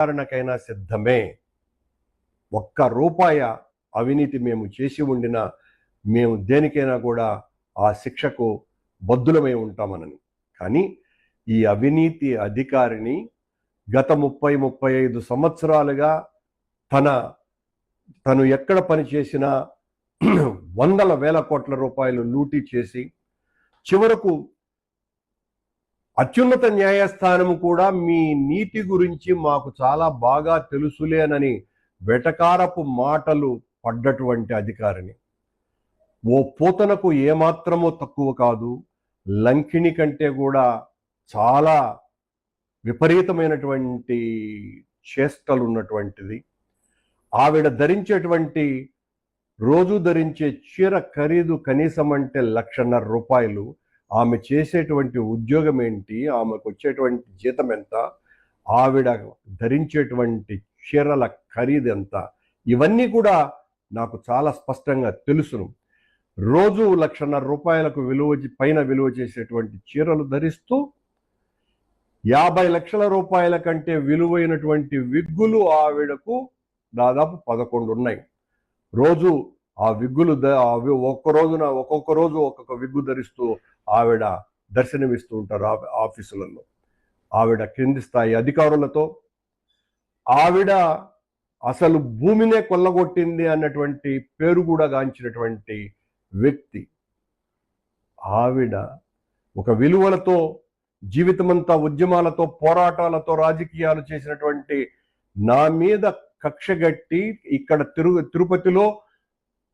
విచారణకైనా సిద్ధమే. ఒక్క రూపాయ అవినీతి మేము చేసి ఉండినా మేము దేనికైనా కూడా ఆ శిక్షకు బద్దులమై ఉంటామనని. కానీ ఈ అవినీతి అధికారిని గత ముప్పై ముప్పై ఐదు సంవత్సరాలుగా తన తను ఎక్కడ పని చేసినా వందల వేల కోట్ల రూపాయలు లూటీ చేసి చివరకు అత్యున్నత న్యాయస్థానం కూడా మీ నీతి గురించి మాకు చాలా బాగా తెలుసులేనని వెటకారపు మాటలు పడ్డటువంటి అధికారిని. ఓ పూతనకు ఏమాత్రమో తక్కువ కాదు లంకిణి కంటే కూడా చాలా విపరీతమైనటువంటి చేష్టలు ఉన్నటువంటిది. ఆవిడ ధరించేటువంటి రోజు ధరించే చీర ఖరీదు కనీసం అంటే లక్షన్నర రూపాయలు ఆమె చేసేటువంటి ఉద్యోగం ఏంటి? ఆమెకు వచ్చేటువంటి జీతం ఎంత? ఆవిడ ధరించేటువంటి చీరల ఖరీదు ఎంత? ఇవన్నీ కూడా నాకు చాలా స్పష్టంగా తెలుసును. రోజు లక్షన్నర రూపాయలకు విలువ పైన విలువ చేసేటువంటి చీరలు ధరిస్తూ యాభై లక్షల రూపాయల కంటే విలువైనటువంటి విగ్గులు ఆవిడకు దాదాపు పదకొండు ఉన్నాయి రోజు ఆ విగ్గులు ద- ఆ ఒక్క రోజున ఒక్కొక్క రోజు ఒక్కొక్క విగ్గు ధరిస్తూ ఆవిడ దర్శనమిస్తూ ఉంటారు ఆ- ఆఫీసులలో. ఆవిడ క్రింది స్థాయి అధికారులతో ఆవిడ అసలు భూమినే కొల్లగొట్టింది అన్నటువంటి పేరు కూడా గాంచినటువంటి వ్యక్తి. ఆవిడ ఒక విలువలతో జీవితమంతా ఉద్యమాలతో పోరాటాలతో రాజకీయాలు చేసినటువంటి నా మీద కక్షగట్టి ఇక్కడ తిరు తిరుపతిలో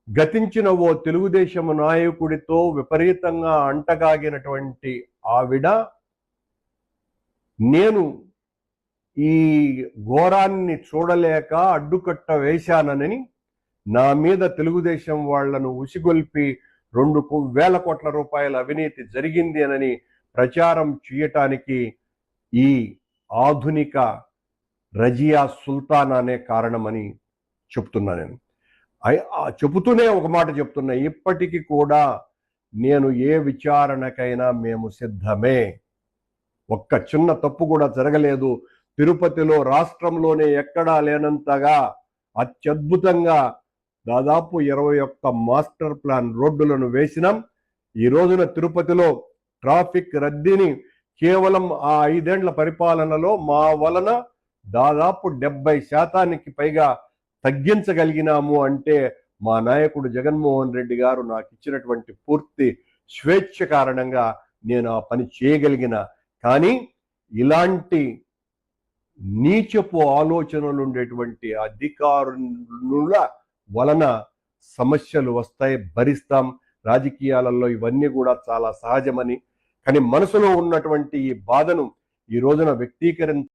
గతించిన ఓ తెలుగుదేశం నాయకుడితో విపరీతంగా అంటగాగినటువంటి ఆవిడ నేను ఈ ఘోరాన్ని చూడలేక అడ్డుకట్ట వేశానని నా మీద తెలుగుదేశం వాళ్ళను ఉసిగొల్పి రెండు వేల కోట్ల రూపాయల అవినీతి జరిగింది అని ప్రచారం చేయటానికి ఈ ఆధునిక రజియా సుల్తాన్ అనే కారణమని చెప్తున్నా నేను. చెబుతూనే ఒక మాట చెప్తున్నా. ఇప్పటికీ కూడా నేను ఏ విచారణకైనా మేము సిద్ధమే. ఒక్క చిన్న తప్పు కూడా జరగలేదు. తిరుపతిలో రాష్ట్రంలోనే ఎక్కడా లేనంతగా అత్యద్భుతంగా దాదాపు ఇరవై ఒక్క మాస్టర్ ప్లాన్ రోడ్డులను వేసినాం. ఈ రోజున తిరుపతిలో ట్రాఫిక్ రద్దీని కేవలం ఆ ఐదేండ్ల పరిపాలనలో మా వలన దాదాపు డెబ్బై శాతానికి పైగా తగ్గించగలిగినాము అంటే మా నాయకుడు జగన్మోహన్ రెడ్డి గారు నాకు ఇచ్చినటువంటి పూర్తి స్వేచ్ఛ కారణంగా నేను ఆ పని చేయగలిగిన. కానీ ఇలాంటి నీచపు ఆలోచనలు ఉండేటువంటి అధికారుల వలన సమస్యలు వస్తాయి భరిస్తాం. రాజకీయాలలో ఇవన్నీ కూడా చాలా సహజమని. కానీ మనసులో ఉన్నటువంటి ఈ బాధను ఈ రోజున వ్యక్తీకరించ